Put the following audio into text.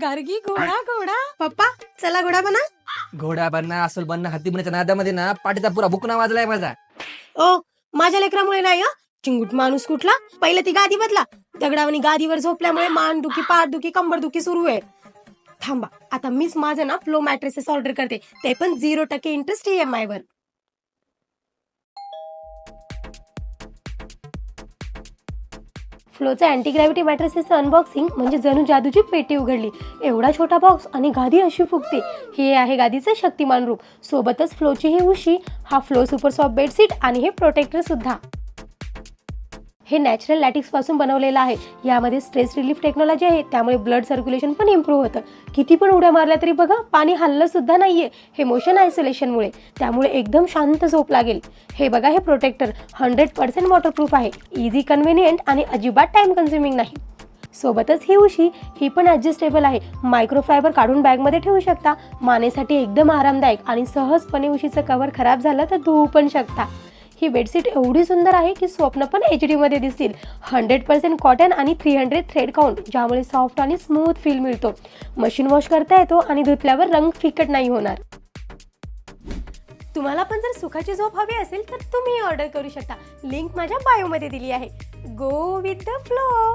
गार्गी घोडा घोडा. पप्पा चला घोडा बना. घोडा बनना असल बनना हत्ती बनाच्या नादामध्ये ना पाठीचा पुरा बुकना वाजलाय माझा. ओ माझ्या लेकरामुळे नाही हं. चिंगूट माणूस कुठला? पहिले ती गादी बदला. दगडावणी गादीवर झोपल्यामुळे मान दुखी पाठ दुखी कंबर दुखी सुरू आहे. थांबा आता मीच माझं ना फ्लो मॅट्रेसेस ऑर्डर करते. ते पण झिरो टक्के इंटरेस्ट ईएमआय वर. फ्लोचा अँटी ग्रॅव्हिटी मॅट्रेसेसचं अनबॉक्सिंग म्हणजे जणू जादूची पेटी उघडली. एवढा छोटा बॉक्स आणि गादी अशी फुगते. हे आहे गादीचं शक्तिमान रूप. सोबतच फ्लोची ही उशी हा फ्लो सुपर सॉफ्ट बेडशीट आणि हे प्रोटेक्टर सुद्धा. हे नॅचरल लॅटिक्सपासून बनवलेलं आहे. यामध्ये स्ट्रेस रिलीफ टेक्नॉलॉजी आहे. त्यामुळे ब्लड सर्क्युलेशन पण इम्प्रूव्ह होतं. किती पण उड्या मारल्या तरी बघा पाणी हल्लं सुद्धा नाहीये. हे मोशन आयसोलेशनमुळे त्यामुळे एकदम शांत झोप लागेल. हे बघा हे प्रोटेक्टर हंड्रेड पर्सेंट वॉटरप्रूफ आहे. इझी कन्व्हिनियंट आणि अजिबात टाइम कन्झ्युमिंग नाही. सोबतच ही उशी ही पण ॲडजस्टेबल आहे. मायक्रोफायबर काढून बॅगमध्ये ठेवू शकता. मानेसाठी एकदम आरामदायक आणि सहजपणे उशीचं कव्हर खराब झालं तर धुवू पण शकता. ही बेडशीट एवढी सुंदर आहे की स्वप्न पण एच डीमध्ये दिसतील. हंड्रेड पर्सेंट कॉटन आणि थ्री हंड्रेड थ्रेड काउंट ज्यामुळे सॉफ्ट आणि स्मूथ फील मिळतो. मशीन वॉश करता येतो आणि धुतल्यावर रंग फिकट नाही होणार. तुम्हाला पण जर सुखाची झोप हवी असेल तर तुम्ही ऑर्डर करू शकता. लिंक माझ्या बायोमध्ये दिली आहे. Go with the flow